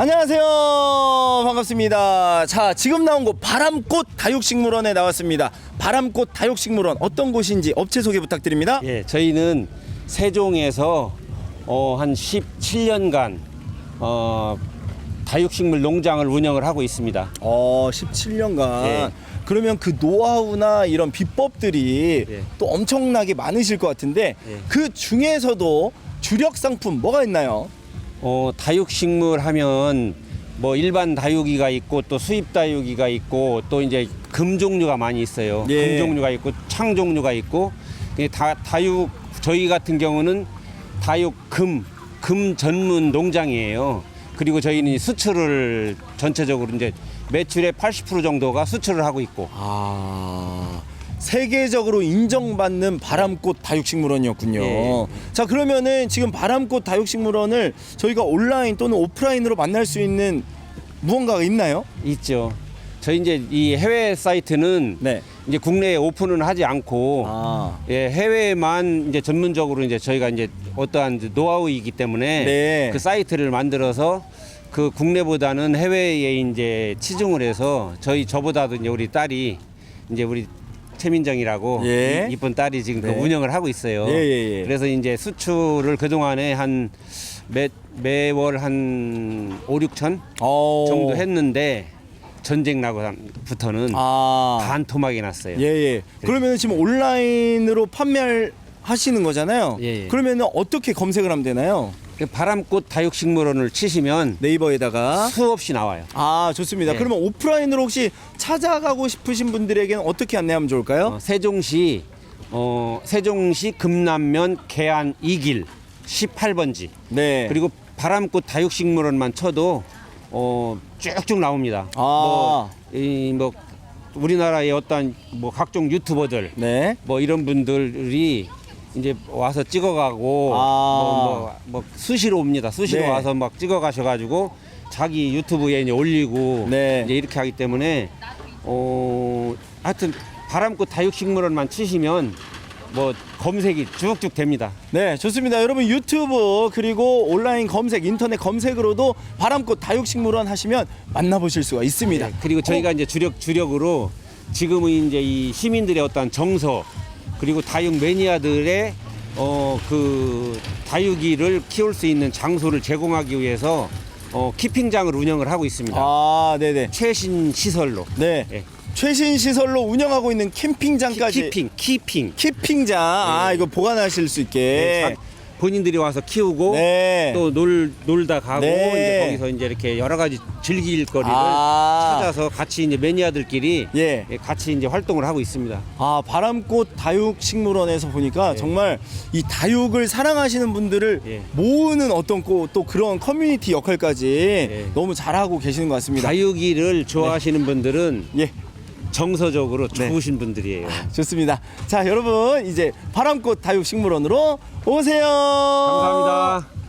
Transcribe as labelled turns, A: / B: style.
A: 안녕하세요. 반갑습니다. 자, 지금 나온 곳 바람꽃 다육식물원에 나왔습니다. 바람꽃 다육식물원 어떤 곳인지 업체 소개 부탁드립니다.
B: 예, 저희는 세종에서 어, 한 17년간 어, 다육식물 농장을 운영을 하고 있습니다.
A: 어, 17년간.
B: 예.
A: 그러면 그 노하우나 이런 비법들이
B: 예.
A: 또 엄청나게 많으실 것 같은데
B: 예.
A: 그 중에서도 주력 상품 뭐가 있나요?
B: 어, 다육식물 하면 뭐 일반 다육이가 있고 또 수입 다육이가 있고 또 이제 금 종류가 많이 있어요.
A: 예.
B: 금 종류가 있고 창 종류가 있고 다 다육 저희 같은 경우는 다육 금, 금 전문 농장이에요. 그리고 저희는 수출을 전체적으로 이제 매출의 80% 정도가 수출을 하고 있고
A: 아 세계적으로 인정받는 바람꽃 다육식물원이었군요.
B: 예.
A: 자 그러면은 지금 바람꽃 다육식물원을 저희가 온라인 또는 오프라인으로 만날 수 있는 무언가가 있나요?
B: 있죠. 저희 이제 이 해외 사이트는
A: 네.
B: 이제 국내에 오픈은 하지 않고
A: 아
B: 예, 해외만 이제 전문적으로 이제 저희가 이제 어떠한 이제 노하우이기 때문에
A: 네.
B: 그 사이트를 만들어서 그 국내보다는 해외에 이제 치중을 해서 저희 저보다도 이제 우리 딸이 이제 우리 최민정이라고
A: 예.
B: 이- 이쁜 딸이 지금
A: 네.
B: 그 운영을 하고 있어요.
A: 예, 예, 예.
B: 그래서 이제 수출을 그 동안에 한 매, 매월 한 5, 6천
A: 어.
B: 정도 했는데 전쟁 나고부터는
A: 아
B: 반토막이 났어요.
A: 예, 예. 그러면 지금 온라인으로 판매를 하시는 거잖아요.
B: 예, 예.
A: 그러면 어떻게 검색을 하면 되나요?
B: 그 바람꽃 다육식물원을 치시면
A: 네이버에다가
B: 수없이 나와요.
A: 아 좋습니다.
B: 네.
A: 그러면 오프라인으로 혹시 찾아가고 싶으신 분들에게는 어떻게 안내하면 좋을까요?
B: 어, 세종시 어, 세종시 금남면 계안 2길 18번지
A: 네.
B: 그리고 바람꽃 다육식물원만 쳐도 어, 쭉쭉 나옵니다.
A: 아.
B: 뭐 이 뭐 우리나라의 어떤 뭐 각종 유튜버들
A: 네.
B: 뭐 이런 분들이 이제 와서 찍어가고
A: 아.
B: 뭐, 뭐, 뭐 수시로 옵니다. 수시로
A: 네.
B: 와서 막 찍어 가셔가지고 자기 유튜브에 이제 올리고
A: 네.
B: 이제 이렇게 하기 때문에 어 하여튼 바람꽃 다육식물원만 치시면 뭐 검색이 쭉쭉 됩니다.
A: 네, 좋습니다. 여러분 유튜브 그리고 온라인 검색, 인터넷 검색으로도 바람꽃 다육식물원 하시면 만나보실 수가 있습니다.
B: 네, 그리고 저희가 이제 주력 주력으로 지금은 이제 이 시민들의 어떤 정서 그리고 다육 매니아들의 어그 다육이를 키울 수 있는 장소를 제공하기 위해서 어 키핑장을 운영을 하고 있습니다.
A: 아, 네, 네.
B: 최신 시설로
A: 네.
B: 예.
A: 최신 시설로 운영하고 있는 캠핑장까지
B: 키핑 키핑
A: 키핑 장. 아, 이거 보관하실 수 있게.
B: 네, 자- 본인들이 와서 키우고
A: 네.
B: 또 놀 놀다 가고
A: 네.
B: 이제 거기서 이제 이렇게 여러 가지 즐길 거리를
A: 아.
B: 찾아서 같이 이제 매니아들끼리
A: 예.
B: 예, 같이 이제 활동을 하고 있습니다.
A: 아 바람꽃 다육식물원에서 보니까
B: 예.
A: 정말 이 다육을 사랑하시는 분들을
B: 예.
A: 모으는 어떤 꽃, 또 그런 커뮤니티 역할까지
B: 예.
A: 너무 잘하고 계시는 것 같습니다.
B: 다육이를 좋아하시는 분들은
A: 예,
B: 정서적으로
A: 네.
B: 좋으신 분들이에요.
A: 좋습니다. 자, 여러분 이제 바람꽃 다육식물원으로 오세요.
B: 감사합니다.